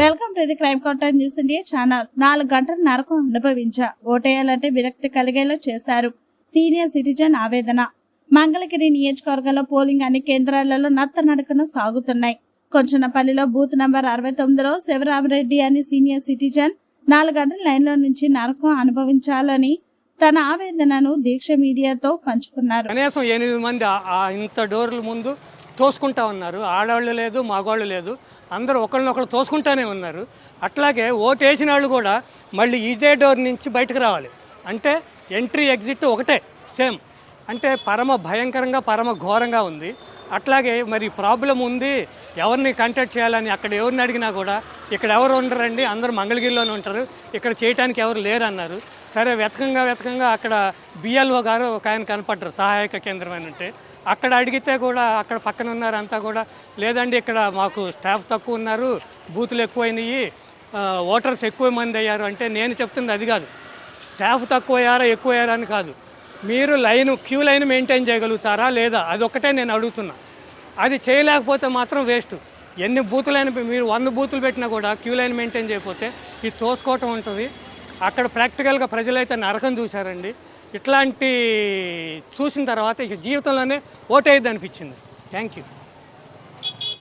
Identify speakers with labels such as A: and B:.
A: Welcome to the crime counter news India channel. నాలుగు గంటల నరకం అనుభవించా. ఓటేయాలంటే విరక్తి కలిగేలా చేశారు సీనియర్ సిటిజన్ ఆవేదన. మంగళగిరి నియోజకవర్గంలో పోలింగ్ అన్ని కేంద్రాలలో నత్త నడకన సాగుతున్నాయి. కొంచనపల్లిలో బూత్ నంబర్ అరవై తొమ్మిదిలో శివరామరెడ్డి అని సీనియర్ సిటిజన్ నాలుగు గంటల లైన్లో నుంచి నరకం అనుభవించాలని తన ఆవేదనను దీక్ష మీడియాతో పంచుకున్నారు.
B: కనీసం ఎనిమిది మంది ఇంత డోర్ల ముందు తోసుకుంటా ఉన్నారు ఆడవాళ్ళు లేదు మగవాళ్ళు లేదు. అందరూ ఒకళ్ళనొకళ్ళు తోసుకుంటానే ఉన్నారు. అట్లాగే ఓటు వేసిన వాళ్ళు కూడా మళ్ళీ ఇదే డోర్ నుంచి బయటకు రావాలి. అంటే ఎంట్రీ ఎగ్జిట్ ఒకటే సేమ్. అంటే పరమ భయంకరంగా పరమ ఘోరంగా ఉంది. అట్లాగే మరి ప్రాబ్లం ఉంది. ఎవరిని కాంటాక్ట్ చేయాలని అక్కడ ఎవరిని అడిగినా కూడా ఇక్కడ ఎవరు ఉండరండి అందరూ మంగళగిరిలోనే ఉంటారు. ఇక్కడ చేయటానికి ఎవరు లేరన్నారు. సరే వెతకంగా వెతకంగా అక్కడ బిఎల్ఓ గారు ఒక ఆయన కనపడ్డారు సహాయక కేంద్రం అని ఉంటే అక్కడ అడిగితే కూడా అక్కడ పక్కన ఉన్నారు అంతా కూడా లేదండి ఇక్కడ మాకు స్టాఫ్ తక్కువ ఉన్నారు బూతులు ఎక్కువైనాయి ఓటర్స్ ఎక్కువ మంది అయ్యారు. అంటే నేను చెప్తుంది అది కాదు. స్టాఫ్ తక్కువ అయ్యారా ఎక్కువ అయ్యారా అని కాదు. మీరు లైన్ క్యూ లైన్ మెయింటైన్ చేయగలుగుతారా లేదా అది ఒక్కటే నేను అడుగుతున్నా. అది చేయలేకపోతే మాత్రం వేస్ట్. ఎన్ని బూతులైన మీరు వంద బూతులు పెట్టినా కూడా క్యూ లైన్ మెయింటైన్ చేయకపోతే ఇది తోసుకోవటం ఉంటుంది. అక్కడ ప్రాక్టికల్గా ప్రజలైతే నరకం చూశారండి. ఇట్లాంటి చూసిన తర్వాత ఇక జీవితంలోనే ఓటేయద్దు అనిపించింది. Thank you.